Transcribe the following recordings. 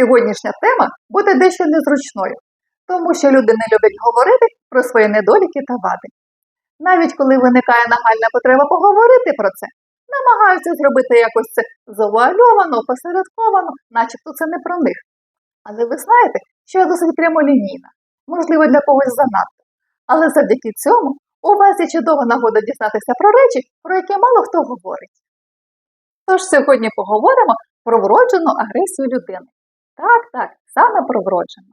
Сьогоднішня тема буде дещо незручною, тому що люди не люблять говорити про свої недоліки та вади. Навіть коли виникає нагальна потреба поговорити про це, намагаються зробити якось це завуальовано, посередковано, начебто це не про них. Але ви знаєте, що я досить прямолінійна, можливо, для когось занадто. Але завдяки цьому у вас є чудова нагода дізнатися про речі, про які мало хто говорить. Тож сьогодні поговоримо про вроджену агресію людини. Так, так, саме про вроджену.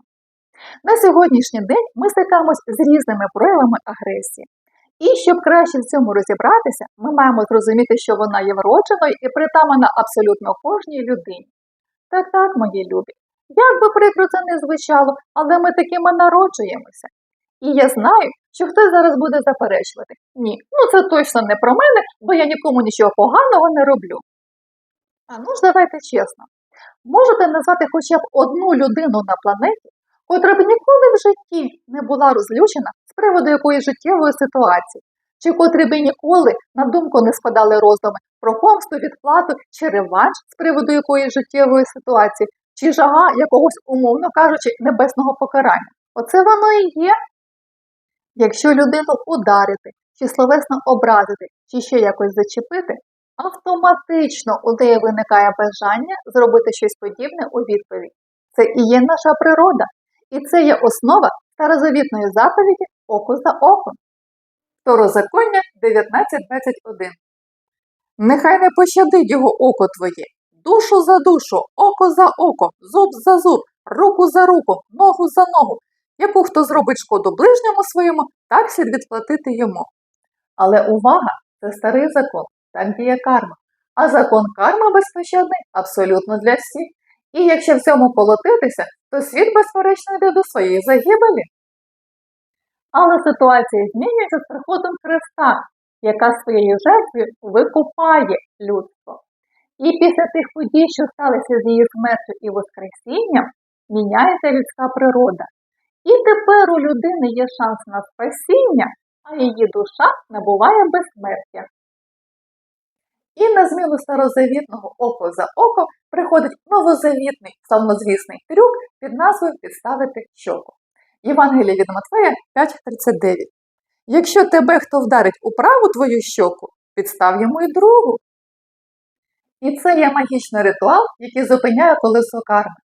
На сьогоднішній день ми стикаємось з різними проявами агресії. І щоб краще в цьому розібратися, ми маємо зрозуміти, що вона є вродженою і притамана абсолютно кожній людині. Так, так, мої любі. Як би прикро це не звучало, але ми такими народжуємося. І я знаю, що хтось зараз буде заперечувати. Ні, ну це точно не про мене, бо я нікому нічого поганого не роблю. А ну ж давайте чесно. Можете назвати хоча б одну людину на планеті, котра б ніколи в житті не була розлючена з приводу якоїсь життєвої ситуації, чи котрі б ніколи на думку не спадали роздуми про помсту, відплату чи реванш з приводу якоїсь життєвої ситуації, чи жага якогось, умовно кажучи, небесного покарання. Оце воно і є. Якщо людину ударити, чи словесно образити, чи ще якось зачепити, автоматично у неї виникає бажання зробити щось подібне у відповідь. Це і є наша природа, і це є основа старозавітної заповіді око за око. Второзаконня 19.21 Нехай не пощадить його око твоє, душу за душу, око за око, зуб за зуб, руку за руку, ногу за ногу. Яку хто зробить шкоду ближньому своєму, так слід відплатити йому. Але увага, це старий закон, так діє карма. А закон карми безпощадний абсолютно для всіх. І якщо в цьому колотитися, то світ безперечно йде до своєї загибелі. Але ситуація змінюється з приходом Христа, яка своєю жертвою викупає людство. І після тих подій, що сталися з її смертю і Воскресінням, міняється людська природа. І тепер у людини є шанс на спасіння, а її душа набуває безсмертя. І на зміну старозавітного око за око приходить новозавітний славнозвісний трюк під назвою Підставити щоку. Євангеліє від Матфея 5.39. Якщо тебе хто вдарить у праву твою щоку, підстав йому і другу. І це є магічний ритуал, який зупиняє колесо карми.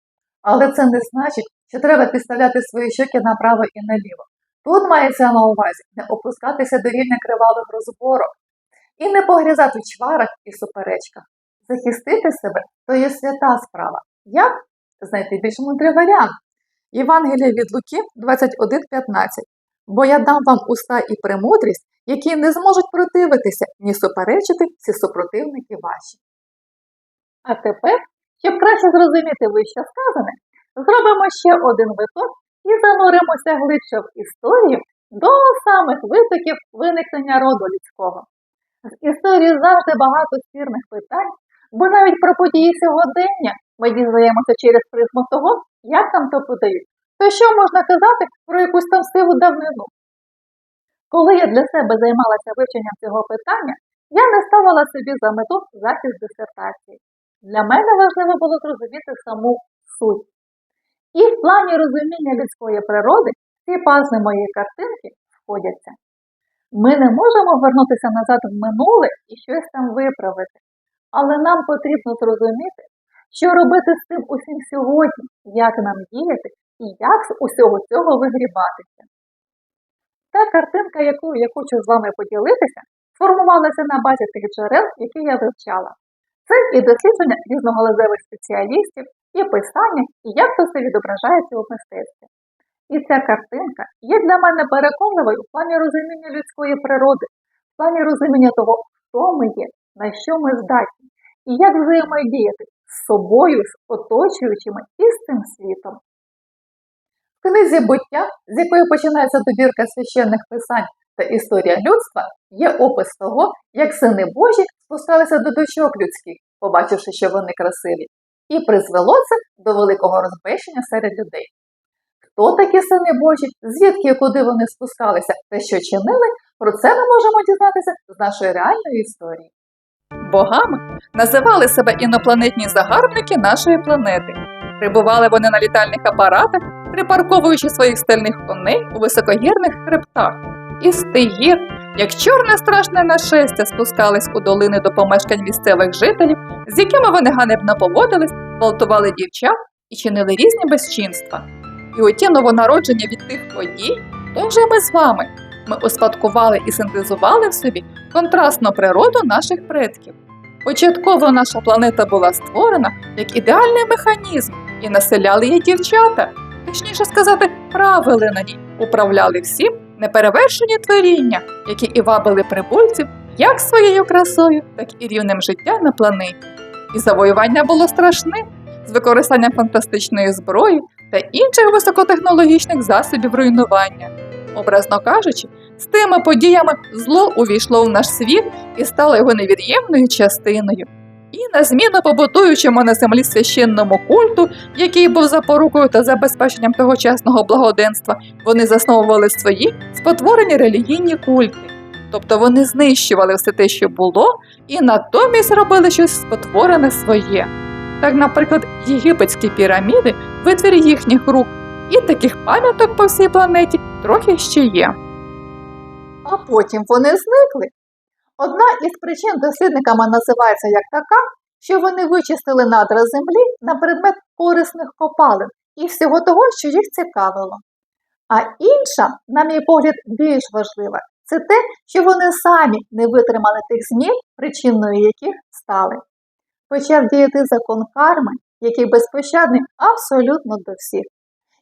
Але це не значить, що треба підставляти свої щоки направо і наліво. Тут мається на увазі не опускатися до рівня кривавих розборок і не погрязати в чварах і суперечках. Захистити себе то є свята справа. Як знайти більш мудрий варіант? Євангелія від Луки 21.15. Бо я дам вам уста і премудрість, які не зможуть противитися, ні суперечити всі супротивники ваші. А тепер, щоб краще зрозуміти вище сказане, зробимо ще один виток і зануримося глибше в історію до самих витоків виникнення роду людського. З історії завжди багато спірних питань, бо навіть про події сьогодення ми дізнаємося через призму того, як нам то подають. То що можна казати про якусь там сиву давнину? Коли я для себе займалася вивченням цього питання, я не ставила собі за мету захист дисертації. Для мене важливо було зрозуміти саму суть. І в плані розуміння людської природи ці пазли моєї картинки сходяться. Ми не можемо вернутися назад в минуле і щось там виправити, але нам потрібно зрозуміти, що робити з цим усім сьогодні, як нам діяти і як з усього цього вигрібатися. Та картинка, яку я хочу з вами поділитися, сформувалася на базі тих джерел, які я вивчала. Це і дослідження різногалузевих спеціалістів, і писання, і як це все відображається у мистецтві. І ця картинка є для мене переконливою в плані розуміння людської природи, в плані розуміння того, хто ми є, на що ми здатні, і як взаємодіяти з собою, з оточуючими і з цим світом. В книзі буття, з якої починається добірка священних писань та історія людства, є опис того, як сини Божі спускалися до дочок людських, побачивши, що вони красиві, і призвело це до великого розбещення серед людей. Хто такі сини Божі, звідки і куди вони спускалися та що чинили, про це ми можемо дізнатися з нашої реальної історії. Богами називали себе інопланетні загарбники нашої планети. Прибували вони на літальних апаратах, припарковуючи своїх стальних коней у високогірних хребтах. І з тих гір, як чорне страшне нашестя, спускались у долини до помешкань місцевих жителів, з якими вони ганебно поводились, гвалтували дівчат і чинили різні безчинства. І оті новонародження від тих подій, то вже ми з вами. Ми успадкували і синтезували в собі контрастну природу наших предків. Початково наша планета була створена як ідеальний механізм, і населяли її дівчата, точніше сказати, правили на ній, управляли всім неперевершені творіння, які і вабили прибульців як своєю красою, так і рівнем життя на планеті. І завоювання було страшним з використанням фантастичної зброї та інших високотехнологічних засобів руйнування. Образно кажучи, з тими подіями зло увійшло в наш світ і стало його невід'ємною частиною. І на зміну побутуючому на землі священному культу, який був запорукою та забезпеченням тогочасного благоденства, вони засновували свої спотворені релігійні культи. Тобто вони знищували все те, що було, і натомість робили щось спотворене своє. Так, наприклад, єгипетські піраміди витвір їхніх рук, і таких пам'яток по всій планеті трохи ще є. А потім вони зникли. Одна із причин дослідниками називається як така, що вони вичистили надра землі на предмет корисних копалин і всього того, що їх цікавило. А інша, на мій погляд, більш важлива, це те, що вони самі не витримали тих змін, причиною яких стали. Почав діяти закон карми, який безпощадний абсолютно до всіх.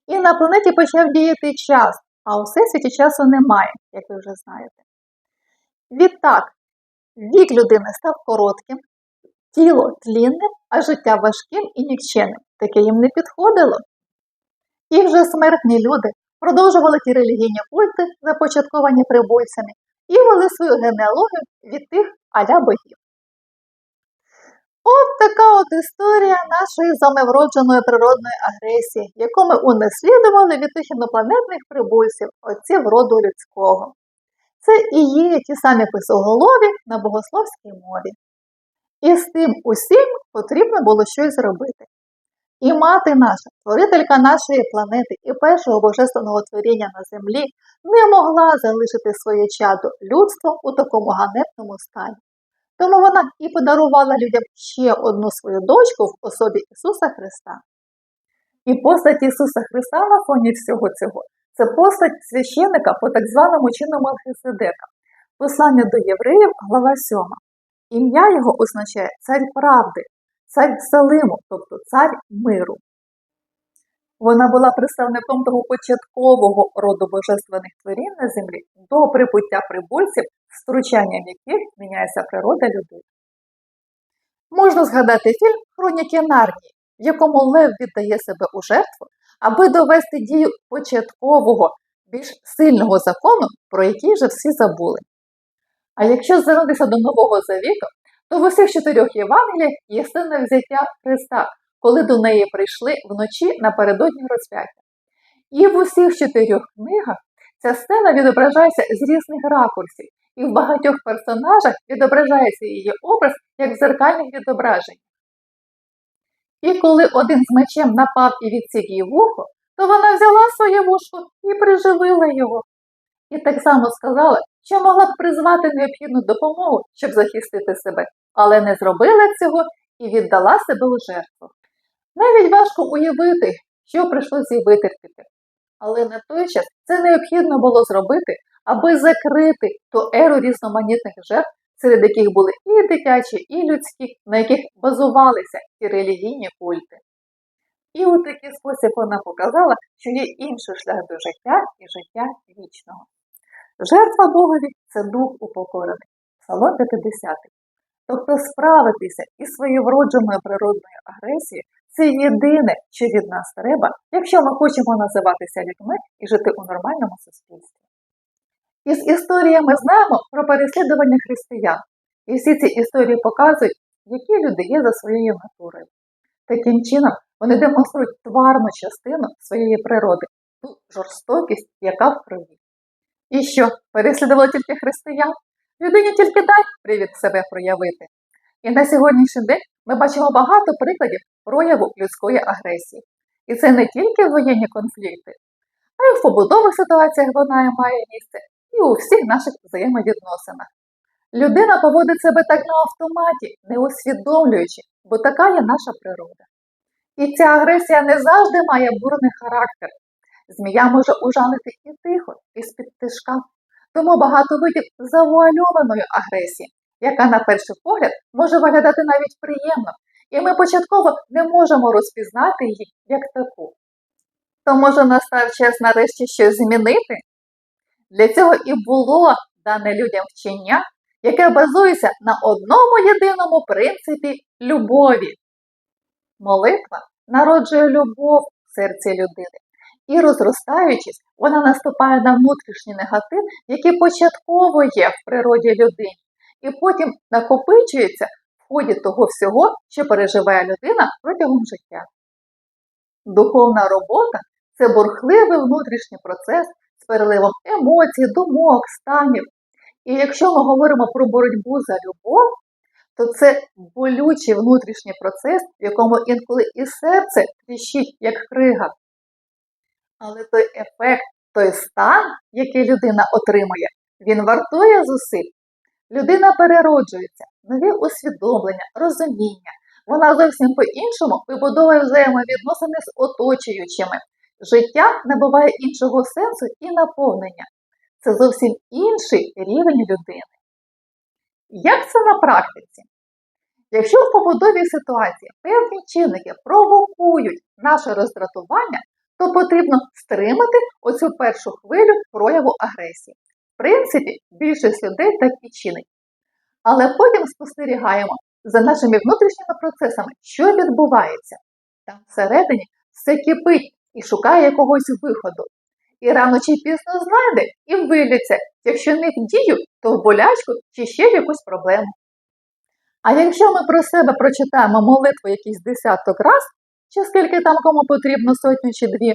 І на планеті почав діяти час, а у всесвіті часу немає, як ви вже знаєте. Відтак, вік людини став коротким, тіло тлінним, а життя важким і нікчемним. Таке їм не підходило. І вже смертні люди продовжували ті релігійні культи, започатковані прибульцями, і вели свою генеалогію від тих аля богів. От така от історія нашої замевродженої природної агресії, яку ми унаслідували від тих інопланетних прибульців, отців роду людського. Це і є ті самі писоголові на богословській мові. І з тим усім потрібно було щось зробити. І мати наша, творителька нашої планети і першого божественного творіння на землі, не могла залишити своє чадо людство у такому ганебному стані. Тому вона і подарувала людям ще одну свою дочку в особі Ісуса Христа. І постать Ісуса Христа на фоні всього цього це постать священника по так званому чину Малхиседека. Послання до євреїв, глава 7. Ім'я його означає царь правди, царь Салиму, тобто цар миру. Вона була представником того початкового роду божественних творінь на землі до прибуття прибульців, втручанням яких міняється природа людей. Можна згадати фільм Хроніки Нарнії, в якому Лев віддає себе у жертву, аби довести дію початкового, більш сильного закону, про який вже всі забули. А якщо звернутися до Нового Завіту, то в усіх чотирьох Євангеліях є сцена взяття Христа, коли до неї прийшли вночі напередодні розп'яття. І в усіх чотирьох книгах ця сцена відображається з різних ракурсів, і в багатьох персонажах відображається її образ як в зеркальних відображеннях. І коли один з мечем напав і відсік її вухо, то вона взяла своє вушко і приживила його. І так само сказала, що могла б призвати необхідну допомогу, щоб захистити себе, але не зробила цього і віддала себе у жертву. Навіть важко уявити, що прийшлося їй витерпіти. Але на той час це необхідно було зробити, аби закрити ту еру різноманітних жертв, серед яких були і дитячі, і людські, на яких базувалися ці релігійні культи. І у такий спосіб вона показала, що є інший шлях до життя і життя вічного. Жертва Богові це дух упокорений, Псалом 50. Тобто справитися із своєю вродженою природною агресією це єдине, що від нас треба, якщо ми хочемо називатися людьми і жити у нормальному суспільстві. Із історії ми знаємо про переслідування християн, і всі ці історії показують, які люди є за своєю натурою. Таким чином, вони демонструють тварну частину своєї природи, ту жорстокість, яка в крові. І що, переслідували тільки християн? Людині тільки дай привід себе проявити. І на сьогоднішній день ми бачимо багато прикладів прояву людської агресії. І це не тільки воєнні конфлікти, а й в побутових ситуаціях вона має місце і у всіх наших взаємовідносинах. Людина поводить себе так на автоматі, не усвідомлюючи, бо така є наша природа. І ця агресія не завжди має бурний характер. Змія може ужалити і тихо, і з-під тишка. Тому багато видів завуальованої агресії, яка на перший погляд може виглядати навіть приємно, і ми початково не можемо розпізнати її як таку. То може настав час нарешті щось змінити? Для цього і було дане людям вчення, яке базується на одному єдиному принципі любові. Молитва народжує любов в серці людини, і, розростаючись, вона наступає на внутрішній негатив, який початково є в природі людини, і потім накопичується в ході того всього, що переживає людина протягом життя. Духовна робота це бурхливий внутрішній процес переливом емоцій, думок, станів. І якщо ми говоримо про боротьбу за любов, то це болючий внутрішній процес, в якому інколи і серце тріщить, як крига. Але той ефект, той стан, який людина отримує, він вартує зусиль. Людина перероджується, нові усвідомлення, розуміння. Вона зовсім по-іншому вибудовує взаємовідносини з оточуючими. Життя набуває іншого сенсу і наповнення. Це зовсім інший рівень людини. Як це на практиці? Якщо в побудовій ситуації певні чинники провокують наше роздратування, то потрібно стримати оцю першу хвилю прояву агресії. В принципі, більшість людей так і чинить. Але потім спостерігаємо за нашими внутрішніми процесами, що відбувається. Там всередині все кипить і шукає якогось виходу. І рано чи пізно знайде і виліться, якщо не в дію, то в болячку чи ще в якусь проблему. А якщо ми про себе прочитаємо молитву якийсь десяток раз, чи скільки там кому потрібно сотню чи дві,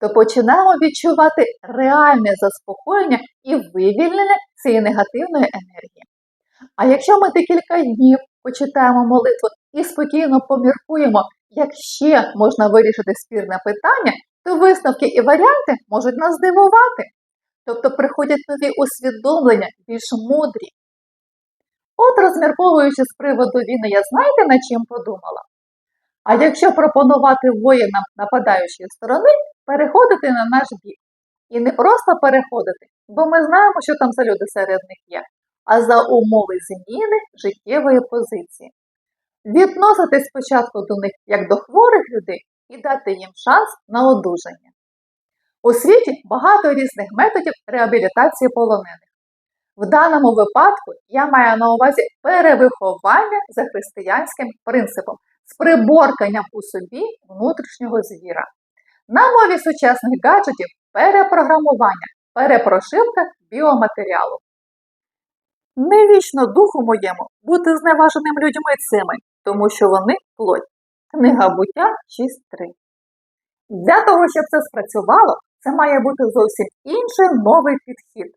то починаємо відчувати реальне заспокоєння і вивільнення цієї негативної енергії. А якщо ми декілька днів почитаємо молитву і спокійно поміркуємо, як ще можна вирішити спірне питання, то висновки і варіанти можуть нас здивувати. Тобто приходять нові усвідомлення, більш мудрі. От, розмірковуючи з приводу війни, я знаєте, над чим подумала? А якщо пропонувати воїнам нападаючої сторони переходити на наш бік. І не просто переходити, бо ми знаємо, що там за люди серед них є, а за умови зміни життєвої позиції. Відноситись спочатку до них як до хворих людей і дати їм шанс на одужання. У світі багато різних методів реабілітації полонених. В даному випадку я маю на увазі перевиховання за християнським принципом з приборканням у собі внутрішнього звіра. На мові сучасних гаджетів перепрограмування, перепрошивка біоматеріалу. Не вічно духу моєму бути зневаженим людьми цими, тому що вони плоть. Книга буття 6.3. Для того, щоб це спрацювало, це має бути зовсім інший новий підхід.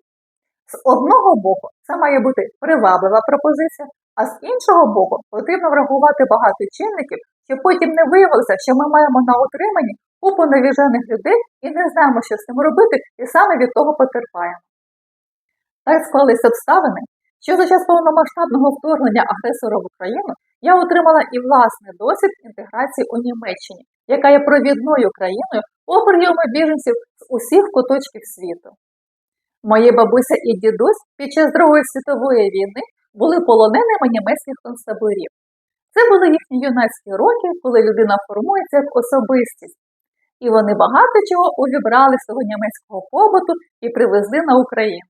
З одного боку, це має бути приваблива пропозиція, а з іншого боку, потрібно врахувати багато чинників, щоб потім не виявилося, що ми маємо на утриманні купу невіжених людей і не знаємо, що з цим робити, і саме від того потерпаємо. Так склалися обставини, що за час повномасштабного вторгнення агресора в Україну я отримала і власний досвід інтеграції у Німеччині, яка є провідною країною по прийому біженців з усіх куточків світу. Мої бабуся і дідусь під час Другої світової війни були полоненими німецьких концтаборів. Це були їхні юнацькі роки, коли людина формується як особистість, і вони багато чого увібрали з того німецького побуту і привезли на Україну.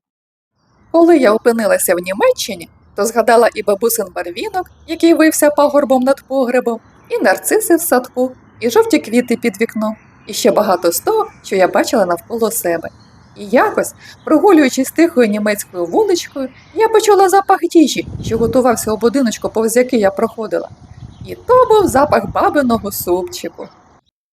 Коли я опинилася в Німеччині, то згадала і бабусин барвінок, який вився пагорбом над погребом, і нарциси в садку, і жовті квіти під вікном, і ще багато з того, що я бачила навколо себе. І якось, прогулюючись тихою німецькою вуличкою, я почула запах їжі, що готувався у будиночку, повз який я проходила. І то був запах бабиного супчику.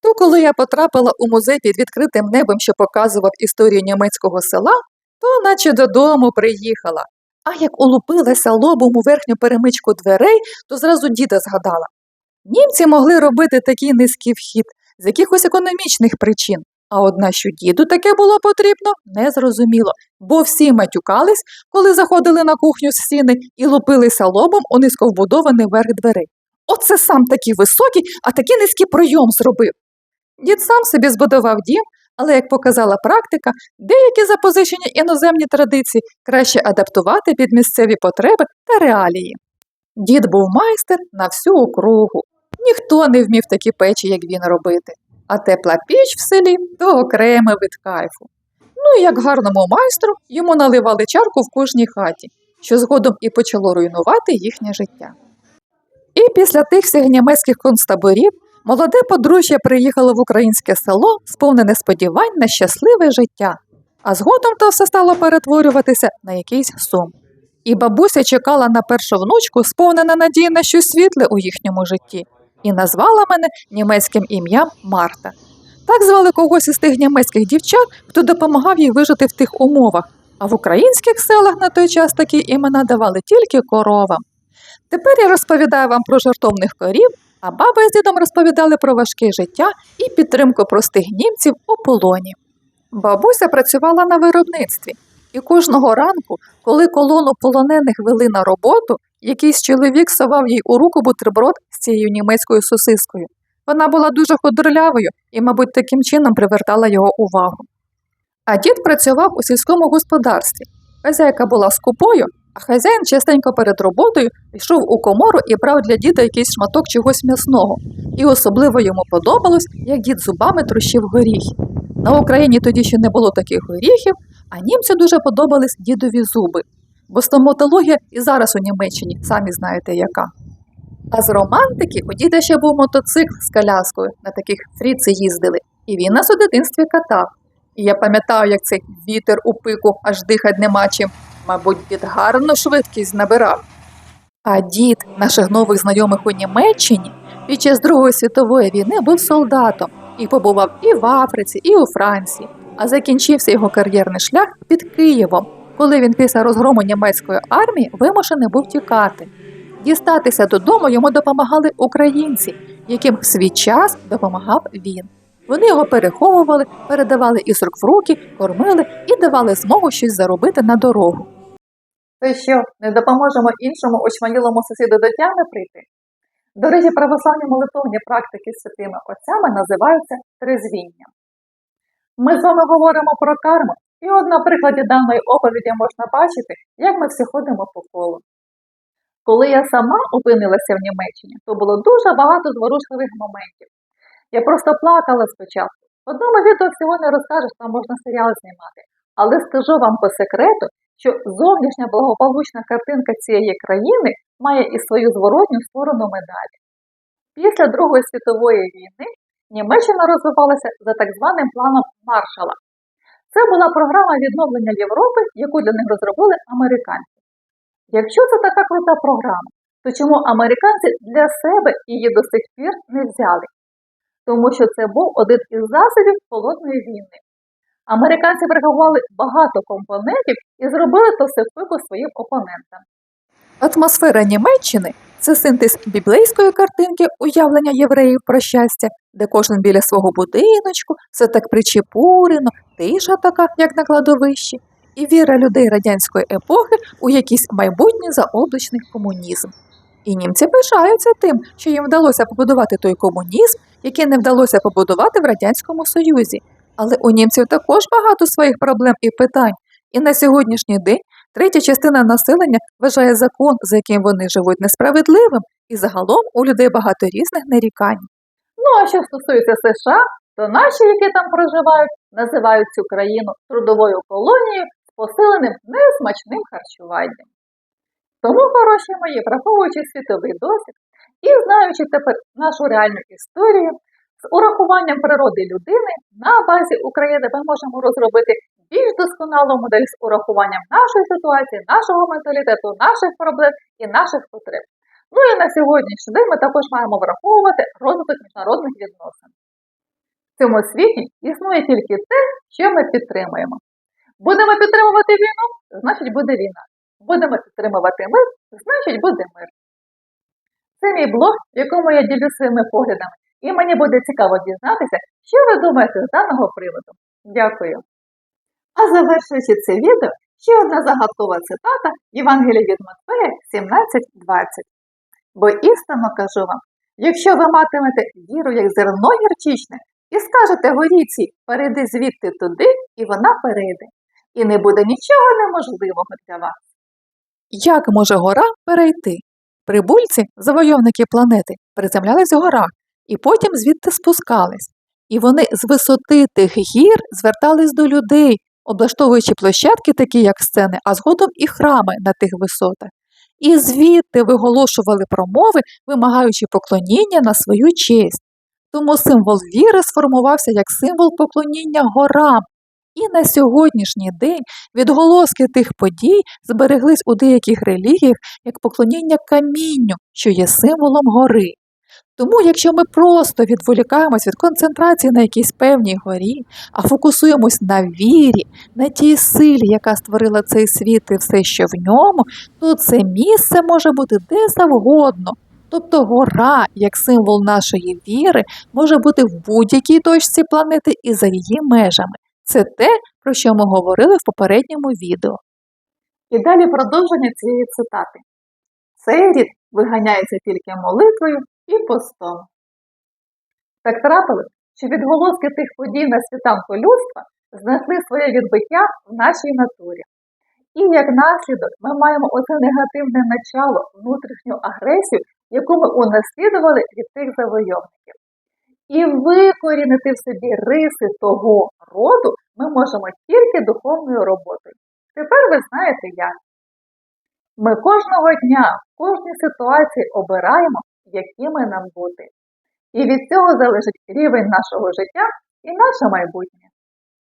То, коли я потрапила у музей під відкритим небом, що показував історію німецького села, то наче додому приїхала. А як улупилася лобом у верхню перемичку дверей, то зразу діда згадала. Німці могли робити такий низький вхід з якихось економічних причин, а от нащо діду таке було потрібно, незрозуміло, бо всі матюкались, коли заходили на кухню з сіни і лупилися лобом у низько вбудований верх дверей. Оце сам такий високий, а такий низький пройом зробив. Дід сам собі збудував дім, але, як показала практика, деякі запозичені іноземні традиції краще адаптувати під місцеві потреби та реалії. Дід був майстер на всю округу. Ніхто не вмів такі печі, як він робити, а тепла піч в селі то окремий вид кайфу. Ну і як гарному майстру йому наливали чарку в кожній хаті, що згодом і почало руйнувати їхнє життя. І після тих всіх німецьких концтаборів молоде подружжя приїхало в українське село, сповнене сподівань на щасливе життя, а згодом то все стало перетворюватися на якийсь сум. І бабуся чекала на першу внучку, сповнена надії на щось світле у їхньому житті, і назвала мене німецьким ім'ям Марта. Так звали когось із тих німецьких дівчат, хто допомагав їй вижити в тих умовах, а в українських селах на той час такі імена давали тільки коровам. Тепер я розповідаю вам про жартовних корів, а баба з дідом розповідали про важке життя і підтримку простих німців у полоні. Бабуся працювала на виробництві, і кожного ранку, коли колону полонених вели на роботу, якийсь чоловік совав їй у руку бутерброд з цією німецькою сосискою. Вона була дуже худорлявою і, мабуть, таким чином привертала його увагу. А дід працював у сільському господарстві. Хазяйка була скупою, хазяїн частенько перед роботою йшов у комору і брав для діда якийсь шматок чогось м'ясного. І особливо йому подобалось, як дід зубами трощив горіхи. На Україні тоді ще не було таких горіхів, а німцю дуже подобались дідові зуби. Бо стоматологія і зараз у Німеччині, самі знаєте яка. А з романтики у діда ще був мотоцикл з коляскою, на таких фріці їздили, і він нас у дитинстві катав. І я пам'ятаю, як цей вітер у пику аж дихать нема чим. Мабуть, дід гарну швидкість набирав. А дід наших нових знайомих у Німеччині під час Другої світової війни був солдатом і побував і в Африці, і у Франції, а закінчився його кар'єрний шлях під Києвом, коли він після розгрому німецької армії вимушений був тікати. Дістатися додому йому допомагали українці, яким в свій час допомагав він. Вони його переховували, передавали із рук в руки, кормили і давали змогу щось заробити на дорогу. То що, не допоможемо іншому очманілому сусіду до прийти? До речі, православні молитовні практики з святими отцями називаються трезвінням. Ми з вами говоримо про карму, і от на прикладі даної оповіді можна бачити, як ми всі ходимо по колу. Коли я сама опинилася в Німеччині, то було дуже багато зворушливих моментів. Я просто плакала спочатку. В одному відео всього не розкажеш, там можна серіал знімати. Але скажу вам по секрету, що зовнішня благополучна картинка цієї країни має і свою зворотню сторону медалі. Після Другої світової війни Німеччина розвивалася за так званим планом Маршала. Це була програма відновлення Європи, яку для них розробили американці. Якщо це така крута програма, то чому американці для себе її до сих пір не взяли? Тому що це був один із засобів холодної війни. Американці врахували багато компонентів і зробили то все своїм опонентам. Атмосфера Німеччини це синтез біблейської картинки уявлення євреїв про щастя, де кожен біля свого будиночку, все так причепурено, тиша така, як на кладовищі, і віра людей радянської епохи у якийсь майбутній заоблачний комунізм. І німці пишаються тим, що їм вдалося побудувати той комунізм, який не вдалося побудувати в Радянському Союзі. Але у німців також багато своїх проблем і питань. І на сьогоднішній день третя частина населення вважає закон, за яким вони живуть, несправедливим, і загалом у людей багато різних нарікань. Ну а що стосується США, то наші, які там проживають, називають цю країну трудовою колонією з посиленим несмачним харчуванням. Тому, хороші мої, враховуючи світовий досвід і знаючи тепер нашу реальну історію, з урахуванням природи людини на базі України ми можемо розробити більш досконалу модель з урахуванням нашої ситуації, нашого менталітету, наших проблем і наших потреб. Ну і на сьогоднішній день ми також маємо враховувати розвиток міжнародних відносин. В цьому світі існує тільки те, що ми підтримуємо. Будемо підтримувати війну, значить буде війна. Будемо підтримувати мир, значить буде мир. Це мій блог, в якому я ділюсь своїми поглядами, і мені буде цікаво дізнатися, що ви думаєте з даного приводу. Дякую. А завершуючи це відео, ще одна загадкова цитата Євангелія від Матфея 17.20. Бо істинно кажу вам, якщо ви матимете віру, як зерно гірчичне, і скажете горіці, перейди звідти туди, і вона перейде, і не буде нічого неможливого для вас. Як може гора перейти? Прибульці, завойовники планети, приземлялись в горах і потім звідти спускались. І вони з висоти тих гір звертались до людей, облаштовуючи площадки, такі як сцени, а згодом і храми на тих висотах. І звідти виголошували промови, вимагаючи поклоніння на свою честь. Тому символ віри сформувався як символ поклоніння горам. І на сьогоднішній день відголоски тих подій збереглись у деяких релігіях як поклоніння камінню, що є символом гори. Тому, якщо ми просто відволікаємось від концентрації на якійсь певній горі, а фокусуємось на вірі, на тій силі, яка створила цей світ і все, що в ньому, то це місце може бути де завгодно. Тобто гора, як символ нашої віри, може бути в будь-якій точці планети і за її межами. Це те, про що ми говорили в попередньому відео. І далі продовження цієї цитати. Цей рід виганяється тільки молитвою і постом. Так трапилось, що відголоски тих подій на світанку людства знесли своє відбиття в нашій натурі. І як наслідок ми маємо оце негативне начало, внутрішню агресію, яку ми унаслідували від тих завойовників. І викорінити в собі риси того роду ми можемо тільки духовною роботою. Тепер ви знаєте як. Ми кожного дня, в кожній ситуації обираємо, якими нам бути. І від цього залежить рівень нашого життя і наше майбутнє.